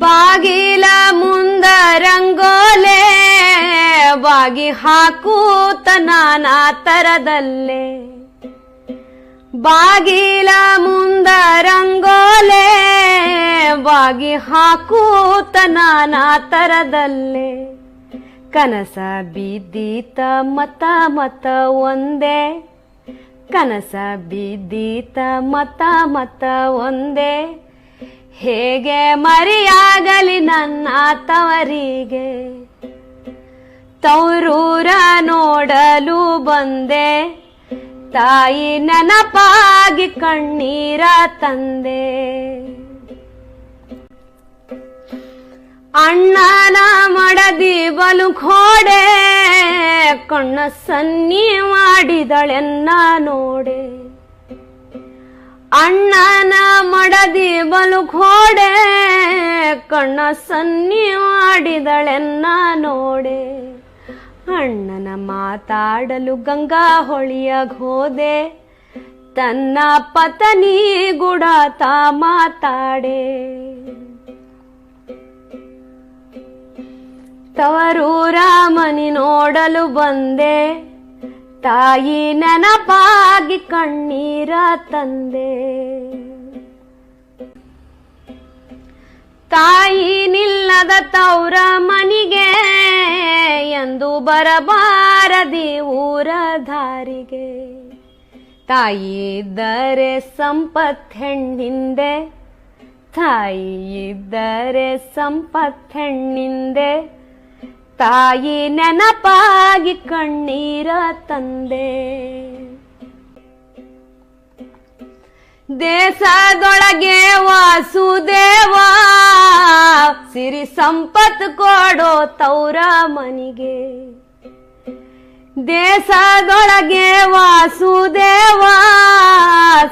ಬಾಗಿಲ ಮುಂದ ರಂಗೋಲೆ, ಬಾಗಿ ಹಾಕೂತ ನಾನಾ ತರದಲ್ಲೇ. ಬಾಗಿಲ ಮುಂದ ರಂಗೋಲೆ, ಬಾಗಿ ಹಾಕೂತ ನಾನಾ ತರದಲ್ಲೇ. ಕನಸ ಬಿದ್ದೀತ ಮತ ಮತ ಒಂದೇ, ಕನಸ ಬಿದ್ದೀತ ಮತ ಮತ ಒಂದೇ. ಹೇಗೆ ಮರಿಯಾಗಲಿ ನನ್ನ ತವರಿಗೆ? ತೌರೂರ ನೋಡಲು ಬಂದೆ, ತಾಯಿ ನೆನಪಾಗಿ ಕಣ್ಣೀರ ತಂದೆ. ಅಣ್ಣನ ಮಡದಿ ಬಲು ಘೋಡೆ ಕಣ್ಣ ಸನ್ನಿ ಮಾಡಿದಳೆನ್ನ ನೋಡೆ. ಅಣ್ಣನ ಮಡದಿ ಬಲು ಖೋಡೆ, ಕಣ್ಣ ಸನ್ನಿ ಮಾಡಿದಳೆನ್ನ ನೋಡೆ. ಅಣ್ಣನ ಮಾತಾಡಲು ಗಂಗಾ ಹೊಳಿಯ ಹೋದೆ ತನ್ನ ಪತನಿ ತಾ ಮಾತಾಡೆ. ತವರೂರ ಮನಿ ನೋಡಲು ಬಂದೆ, ತಾಯಿ ನೆನಪಾಗಿ ಕಣ್ಣೀರ ತಂದೆ. ತೌರ ಮನಿಗೆ ಎಂದು ಬರಬಾರದಿ ಊರ ದಾರಿಗೆ ತಾಯಿ ಇದ್ದರೆ ಸಂಪತ್ ಹೆಣ್ಣಿಂದೆ ತಾಯಿ ಇದ್ದರೆ ಸಂಪತ್ ಹೆಣ್ಣಿಂದೆ, ತಾಯಿ ನೆನಪಾಗಿ ಕಣ್ಣೀರ ತಂದೆ. ದೇಶದೊಳಗೆ ಸಿರಿ ಸಂಪತ್ ಕೊಡೋ ತೌರ ಮನಿಗೆ. ದೇಶದೊಳಗೆ ವಾಸುದೇವ,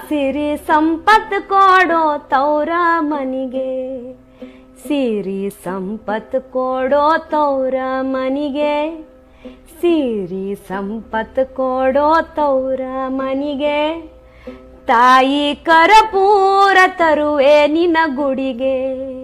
ಸಿರಿ ಸಂಪತ್ ಕೊಡೋ ತೌರ ಮನಿಗೆ. ಸಿರಿ ಸಂಪತ್ ಕೊಡೋ ತೌರ ಮನಿಗೆ. ಸಿರಿ ಸಂಪತ್ ಕೊಡೋ ತೌರ ಮನಿಗೆ. ತಾಯಿ ಕರಪೂರ ತರುವೆ ನಿನ್ನ ಗುಡಿಗೆ.